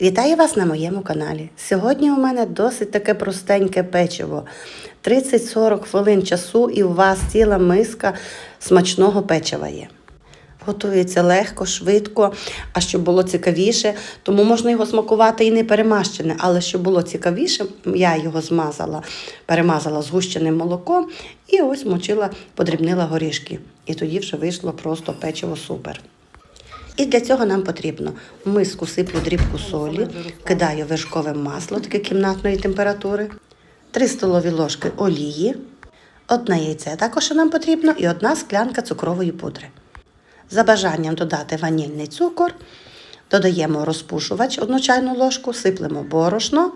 Вітаю вас на моєму каналі. Сьогодні у мене досить таке простеньке печиво. 30-40 хвилин часу і у вас ціла миска смачного печива є. Готується легко, швидко, а щоб було цікавіше, тому можна його смакувати і не перемащене, але щоб було цікавіше, я його змазала, перемазала згущеним молоком і ось мочила, подрібнила горішки. І тоді вже вийшло просто печиво супер. І для цього нам потрібно миску сиплю дрібку солі, кидаю вершкове масло таке кімнатної температури, 3 столові ложки олії, одне яйце також нам потрібно і одна склянка цукрової пудри. За бажанням додати ванільний цукор, додаємо розпушувач одну чайну ложку, сиплемо борошно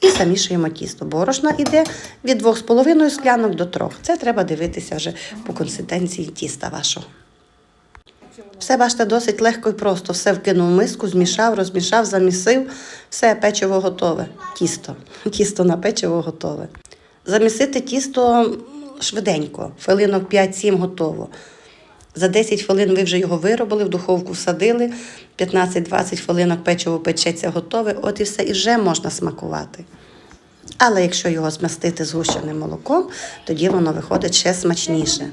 і замішуємо тісто. Борошна йде від 2,5 склянок до 3. Це треба дивитися вже по консистенції тіста вашого. Все, бачите, досить легко і просто. Все вкинув в миску, змішав, розмішав, замісив. Все, печиво готове. Тісто. Тісто на печиво готове. Замісити тісто швиденько, хвилинок 5-7 готово. За 10 хвилин ви вже його виробили, в духовку всадили, 15-20 хвилинок печиво печеться готове, от і все, і вже можна смакувати. Але якщо його змастити згущеним молоком, тоді воно виходить ще смачніше.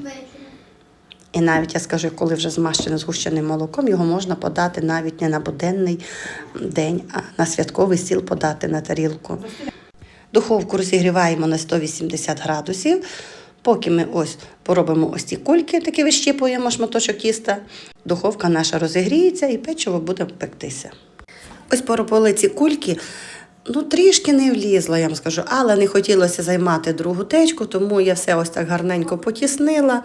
І навіть я скажу, коли вже змащене згущеним молоком, його можна подати навіть не на буденний день, а на святковий стіл подати на тарілку. Духовку розігріваємо на 180 градусів. Поки ми ось поробимо ось ці кульки, такі вищіпуємо шматочок тіста, духовка наша розігріється і печиво буде пектися. Ось поробили ці кульки. Ну, трішки не влізла, я вам скажу, але не хотілося займати другу течку, тому я все ось так гарненько потіснила.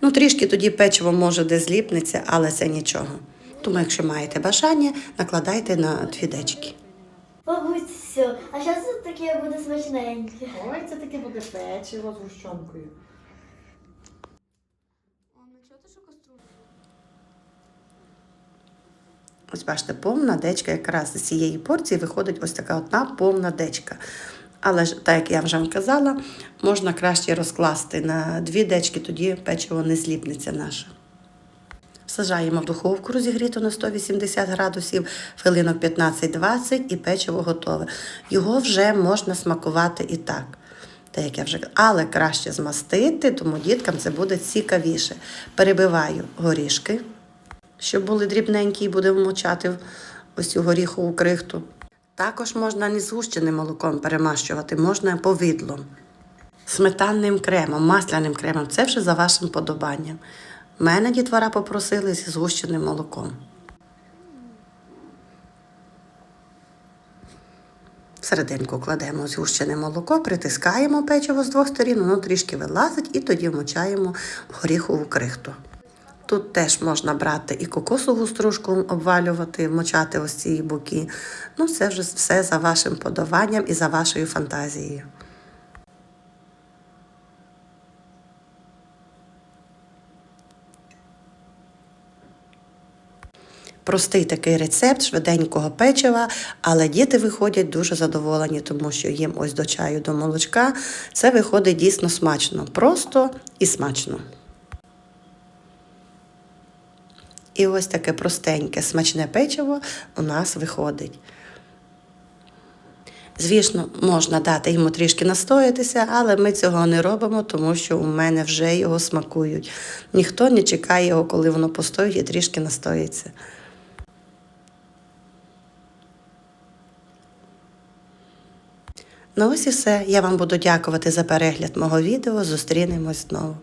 Ну, трішки тоді печиво може де зліпнеться, але це нічого. Тому, якщо маєте бажання, накладайте на дві дечки. Бабусю, а що це таке буде смачненьке? Ой, це таке буде печиво з гущонкою. Ось бачите, повна дечка якраз з цієї порції виходить ось така одна повна дечка. Але ж, так як я вже вам казала, можна краще розкласти на дві дечки, тоді печиво не зліпнеться наше. Сажаємо в духовку розігріту на 180 градусів, хвилинок 15-20 і печиво готове. Його вже можна смакувати і так. Так як я вже. Але краще змастити, тому діткам це буде цікавіше. Перебиваю горішки щоб були дрібненькі і будемо мочати в ось цю горіхову крихту. Також можна не згущеним молоком перемащувати, можна повидлом, сметанним кремом, масляним кремом. Це вже за вашим подобанням. Мене дітвора попросили зі згущеним молоком. Всерединку кладемо згущене молоко, притискаємо печиво з двох сторін, воно трішки вилазить і тоді вмочаємо горіхову крихту. Тут теж можна брати і кокосову стружку обвалювати, мочати ось ці боки. Ну, це вже все за вашим подаванням і за вашою фантазією. Простий такий рецепт швиденького печива, але діти виходять дуже задоволені, тому що їм ось до чаю, до молочка це виходить дійсно смачно, просто і смачно. І ось таке простеньке, смачне печиво у нас виходить. Звісно, можна дати йому трішки настоятися, але ми цього не робимо, тому що у мене вже його смакують. Ніхто не чекає його, коли воно постоїть і трішки настоїться. Ну ось і все. Я вам буду дякувати за перегляд мого відео. Зустрінемось знову.